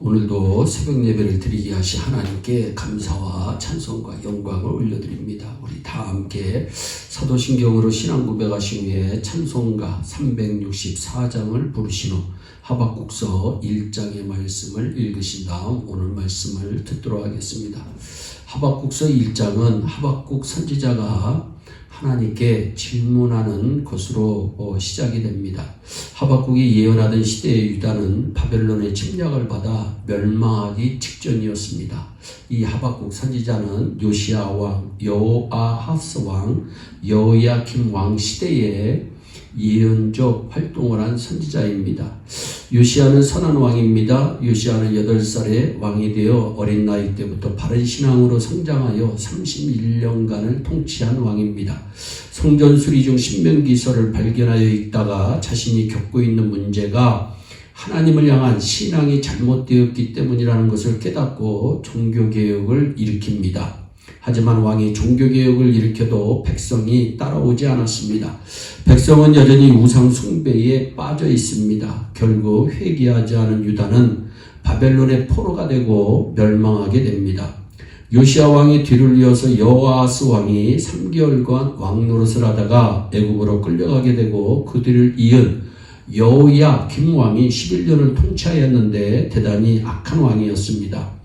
오늘도 새벽 예배를 드리게 하신 하나님께 감사와 찬송과 영광을 올려드립니다. 우리 다 함께 사도신경으로 신앙 고백하신 후에 찬송가 364장을 부르신 후 하박국서 1장의 말씀을 읽으신 다음 오늘 말씀을 듣도록 하겠습니다. 하박국서 1장은 하박국 선지자가 하나님께 질문하는 것으로 어, 시작이 됩니다. 하박국이 예언하던 시대의 유다는 바벨론의 침략을 받아 멸망하기 직전이었습니다. 이 하박국 선지자는 요시아 왕, 여호아하스 왕, 여호야김 왕 시대에 예언적 활동을 한 선지자입니다. 요시아는 선한 왕입니다. 요시아는 8살에 왕이 되어 어린 나이 때부터 바른 신앙으로 성장하여 31년간을 통치한 왕입니다. 성전 수리 중 신명기서를 발견하여 읽다가 자신이 겪고 있는 문제가 하나님을 향한 신앙이 잘못되었기 때문이라는 것을 깨닫고 종교개혁을 일으킵니다. 하지만 왕이 종교개혁을 일으켜도 백성이 따라오지 않았습니다. 백성은 여전히 우상 숭배에 빠져 있습니다. 결국 회개하지 않은 유다는 바벨론의 포로가 되고 멸망하게 됩니다. 요시아 왕의 뒤를 이어서 여호아스 왕이 3개월간 왕 노릇을 하다가 애굽으로 끌려가게 되고 그 뒤를 이은 여호야 김 왕이 11년을 통치하였는데 대단히 악한 왕이었습니다.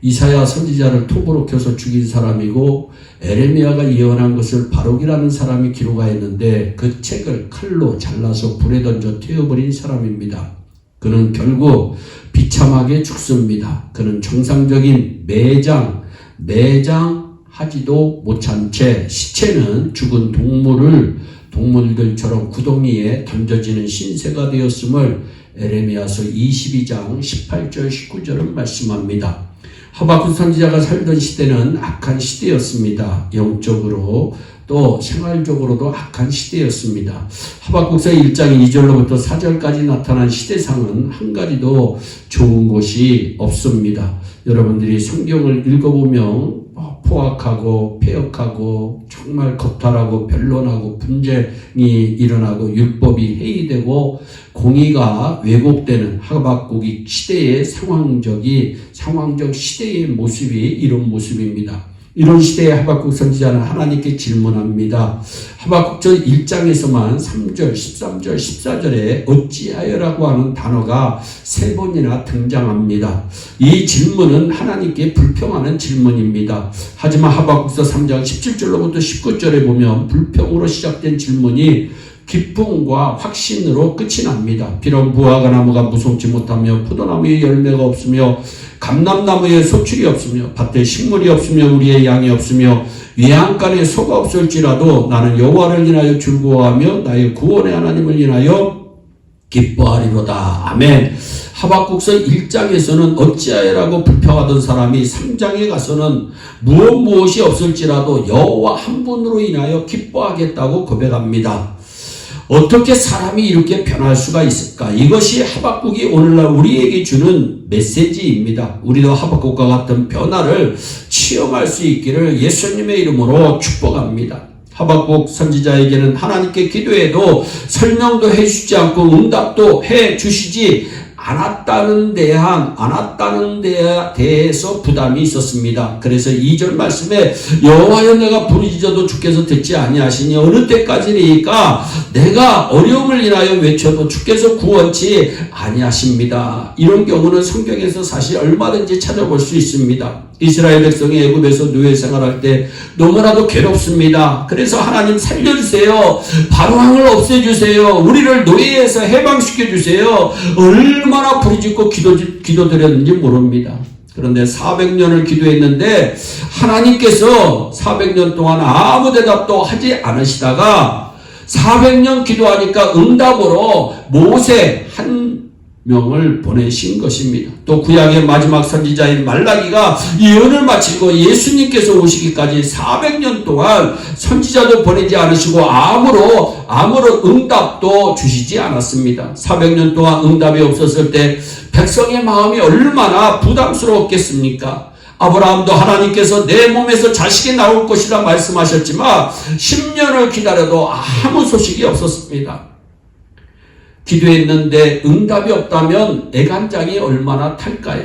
이사야 선지자를 톱으로 켜서 죽인 사람이고 에레미야가 예언한 것을 바록이라는 사람이 기록하였는데 그 책을 칼로 잘라서 불에 던져 태워버린 사람입니다. 그는 결국 비참하게 죽습니다. 그는 정상적인 매장, 매장하지도 못한 채 시체는 죽은 동물을 동물들처럼 구덩이에 던져지는 신세가 되었음을 에레미야서 22장 18절 19절은 말씀합니다. 하박국 선지자가 살던 시대는 악한 시대였습니다. 영적으로 또 생활적으로도 악한 시대였습니다. 하박국서 1장 2절로부터 4절까지 나타난 시대상은 한 가지도 좋은 것이 없습니다. 여러분들이 성경을 읽어보면 포악하고 폐역하고 정말 겁탈하고 변론하고 분쟁이 일어나고 율법이 해이되고 공의가 왜곡되는 하박국이 시대의 상황적이 상황적 시대의 모습이 이런 모습입니다. 이런 시대에 하박국 선지자는 하나님께 질문합니다. 하박국전 1장에서만 3절, 13절, 14절에 어찌하여라고 하는 단어가 세 번이나 등장합니다. 이 질문은 하나님께 불평하는 질문입니다. 하지만 하박국서 3장 17절로부터 19절에 보면 불평으로 시작된 질문이 기쁨과 확신으로 끝이 납니다. 비록 무화과 나무가 무성치 못하며 포도나무에 열매가 없으며 감람나무에 소출이 없으며 밭에 식물이 없으며 우리의 양이 없으며 외양간에 소가 없을지라도 나는 여호와를 인하여 즐거워하며 나의 구원의 하나님을 인하여 기뻐하리로다. 아멘. 하박국서 1장에서는 어찌하여라고 불평하던 사람이 3장에 가서는 무엇 무엇이 없을지라도 여호와 한 분으로 인하여 기뻐하겠다고 고백합니다. 어떻게 사람이 이렇게 변할 수가 있을까? 이것이 하박국이 오늘날 우리에게 주는 메시지입니다. 우리도 하박국과 같은 변화를 체험할 수 있기를 예수님의 이름으로 축복합니다. 하박국 선지자에게는 하나님께 기도해도 설명도 해주지 않고 응답도 해 주시지 않았다는 대한 않았다는 데 대해서 부담이 있었습니다. 그래서 2절 말씀에 여호와여 내가 부르짖어도 주께서 듣지 아니하시니 어느 때까지니까 내가 어려움을 인하여 외쳐도 주께서 구원치 아니하십니다. 이런 경우는 성경에서 사실 얼마든지 찾아볼 수 있습니다. 이스라엘 백성이 애굽에서 노예 생활할 때 너무나도 괴롭습니다. 그래서 하나님 살려주세요. 바로왕을 없애주세요. 우리를 노예에서 해방시켜 주세요. 얼 마나 부르짖고 기도 기도드렸는지 모릅니다. 그런데 400년을 기도했는데 하나님께서 400년 동안 아무 대답도 하지 않으시다가 400년 기도하니까 응답으로 모세 한 명을 보내신 것입니다. 또 구약의 마지막 선지자인 말라기가 예언을 마치고 예수님께서 오시기까지 400년 동안 선지자도 보내지 않으시고 아무로 아무런 응답도 주시지 않았습니다. 400년 동안 응답이 없었을 때 백성의 마음이 얼마나 부담스러웠겠습니까? 아브라함도 하나님께서 내 몸에서 자식이 나올 것이라 말씀하셨지만 10년을 기다려도 아무 소식이 없었습니다. 기도했는데 응답이 없다면 애간장이 얼마나 탈까요?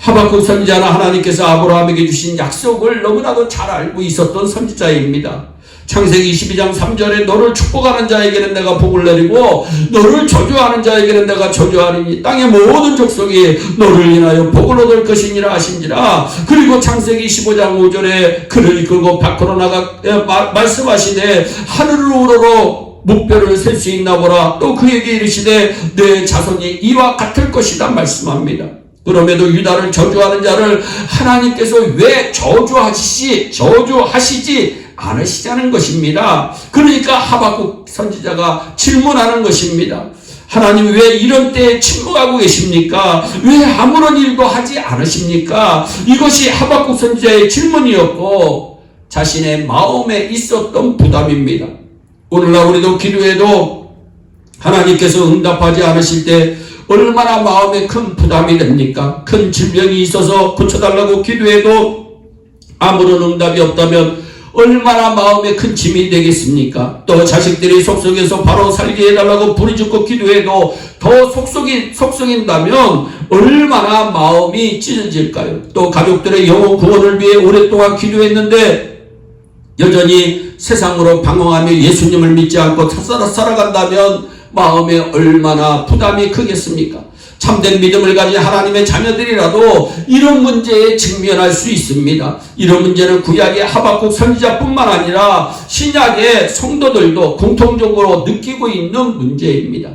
하박국 선지자는 하나님께서 아브라함에게 주신 약속을 너무나도 잘 알고 있었던 선지자입니다. 창세기 22장 3절에 너를 축복하는 자에게는 내가 복을 내리고 너를 저주하는 자에게는 내가 저주하리니 땅의 모든 족속이 너를 인하여 복을 얻을 것이니라 하신지라 그리고 창세기 15장 5절에 그를 이끌고 밖으로 나가 에, 마- 말씀하시되 하늘을 우러러 목별을 셀수 있나 보라 또 그에게 이르시되 내 자손이 이와 같을 것이다 말씀합니다. 그럼에도 유다를 저주하는 자를 하나님께서 왜 저주하시지 저주하시지 않으시자는 것입니다. 그러니까 하박국 선지자가 질문하는 것입니다. 하나님 왜 이런 때에 침묵하고 계십니까? 왜 아무런 일도 하지 않으십니까? 이것이 하박국 선지자의 질문이었고 자신의 마음에 있었던 부담입니다. 오늘날 우리도 기도해도 하나님께서 응답하지 않으실 때 얼마나 마음에 큰 부담이 됩니까? 큰 질병이 있어서 고쳐달라고 기도해도 아무런 응답이 없다면 얼마나 마음에 큰 짐이 되겠습니까? 또 자식들이 속속에서 바로 살게 해달라고 부르짖고 기도해도 더 속속이, 속속인다면 얼마나 마음이 찢어질까요? 또 가족들의 영혼 구원을 위해 오랫동안 기도했는데 여전히 세상으로 방황하며 예수님을 믿지 않고 살아, 살아간다면 마음에 얼마나 부담이 크겠습니까? 참된 믿음을 가진 하나님의 자녀들이라도 이런 문제에 직면할 수 있습니다. 이런 문제는 구약의 하박국 선지자뿐만 아니라 신약의 성도들도 공통적으로 느끼고 있는 문제입니다.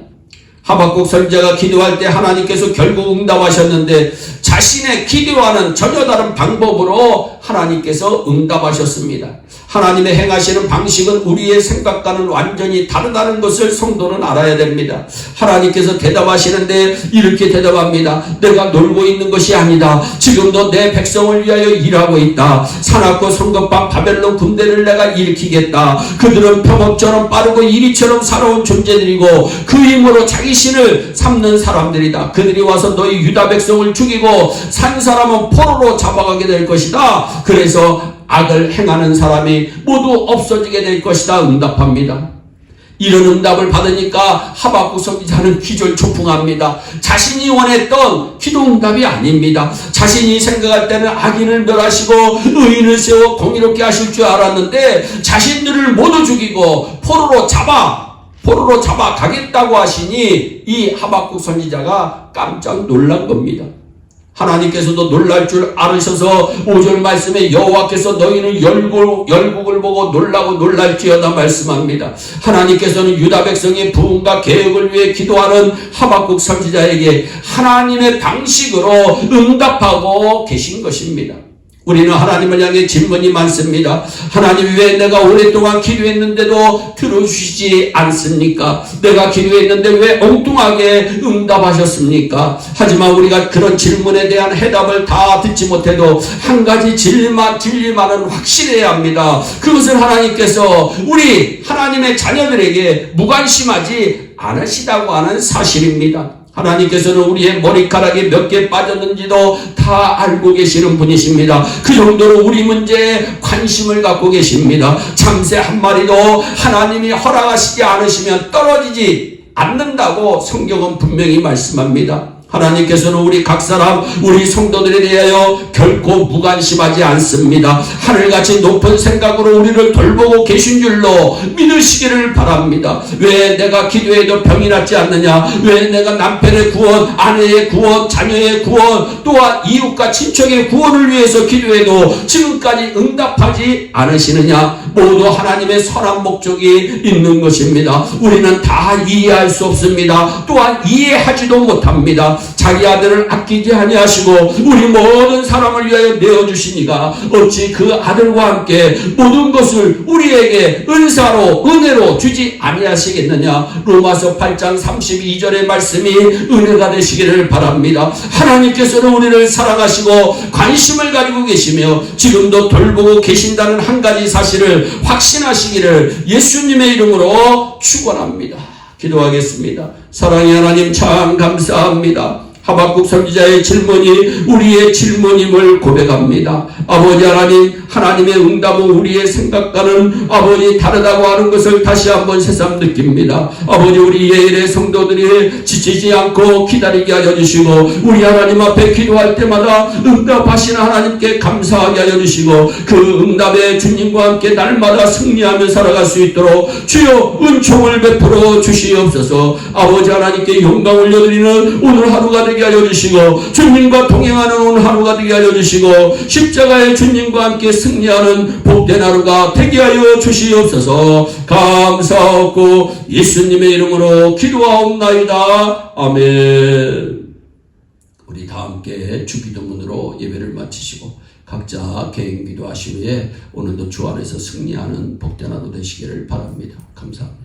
하박국 선지자가 기도할 때 하나님께서 결국 응답하셨는데 자신의 기도와는 전혀 다른 방법으로 하나님께서 응답하셨습니다. 하나님의 행하시는 방식은 우리의 생각과는 완전히 다르다는 것을 성도는 알아야 됩니다. 하나님께서 대답하시는데 이렇게 대답합니다. 내가 놀고 있는 것이 아니다. 지금도 내 백성을 위하여 일하고 있다. 사납고 성급한 바벨론 군대를 내가 일으키겠다. 그들은 평업처럼 빠르고 이리처럼 살아온 존재들이고 그 힘으로 자기 신을 삼는 사람들이다. 그들이 와서 너희 유다 백성을 죽이고 산 사람은 포로로 잡아가게 될 것이다. 그래서 악을 행하는 사람이 모두 없어지게 될 것이다. 응답합니다. 이런 응답을 받으니까 하박국 선지자는 기절 초풍합니다. 자신이 원했던 기도 응답이 아닙니다. 자신이 생각할 때는 악인을 멸하시고 의인을 세워 공의롭게 하실 줄 알았는데 자신들을 모두 죽이고 포로로 잡아 포로로 잡아 가겠다고 하시니 이 하박국 선지자가 깜짝 놀란 겁니다. 하나님께서도 놀랄 줄 알으셔서 5절 말씀에 여호와께서 너희는 열국, 열국을 보고 놀라고 놀랄지어다 말씀합니다. 하나님께서는 유다 백성의 부흥과 개혁을 위해 기도하는 하박국 선지자에게 하나님의 방식으로 응답하고 계신 것입니다. 우리는 하나님을 향해 질문이 많습니다. 하나님 왜 내가 오랫동안 기도했는데도 들어주시지 않습니까? 내가 기도했는데 왜 엉뚱하게 응답하셨습니까? 하지만 우리가 그런 질문에 대한 해답을 다 듣지 못해도 한 가지 진리만, 진리만은 확실해야 합니다. 그것은 하나님께서 우리 하나님의 자녀들에게 무관심하지 않으시다고 하는 사실입니다. 하나님께서는 우리의 머리카락이 몇 개 빠졌는지도 다 알고 계시는 분이십니다. 그 정도로 우리 문제에 관심을 갖고 계십니다. 참새 한 마리도 하나님이 허락하시지 않으시면 떨어지지 않는다고 성경은 분명히 말씀합니다. 하나님께서는 우리 각 사람, 우리 성도들에 대하여 결코 무관심하지 않습니다. 하늘같이 높은 생각으로 우리를 돌보고 계신 줄로 믿으시기를 바랍니다. 왜 내가 기도해도 병이 낫지 않느냐? 왜 내가 남편의 구원, 아내의 구원, 자녀의 구원, 또한 이웃과 친척의 구원을 위해서 기도해도 지금까지 응답하지 않으시느냐? 모두 하나님의 선한 목적이 있는 것입니다. 우리는 다 이해할 수 없습니다. 또한 이해하지도 못합니다. 자기 아들을 아끼지 아니하시고 우리 모든 사람을 위하여 내어 주시니가 어찌 그 아들과 함께 모든 것을 우리에게 은사로 은혜로 주지 아니하시겠느냐? 로마서 8장 32절의 말씀이 은혜가 되시기를 바랍니다. 하나님께서는 우리를 사랑하시고 관심을 가지고 계시며 지금도 돌보고 계신다는 한 가지 사실을 확신하시기를 예수님의 이름으로 축원합니다 기도하겠습니다. 사랑의 하나님 참 감사합니다. 하박국 선지자의 질문이 우리의 질문임을 고백합니다. 아버지 하나님, 하나님의 응답은 우리의 생각과는 아버지 다르다고 하는 것을 다시 한번 새삼 느낍니다. 아버지 우리 예일의 성도들이 지치지 않고 기다리게 하여 주시고 우리 하나님 앞에 기도할 때마다 응답하시는 하나님께 감사하게 하여 주시고 그 응답에 주님과 함께 날마다 승리하며 살아갈 수 있도록 주여 은총을 베풀어 주시옵소서 아버지 하나님께 영광 올려드리는 오늘 하루가 되게 하여 주시고 주님과 동행하는 오늘 하루가 되게 하여 주시고 십자가의 주님과 함께 승리하는 복된 하루가 되게 하여 주시옵소서. 감사하고 예수님의 이름으로 기도하옵나이다. 아멘. 우리 다 함께 주기도문으로 예배를 마치시고 각자 개인 기도하신 후에 오늘도 주 안에서 승리하는 복된 하루 되시기를 바랍니다. 감사합니다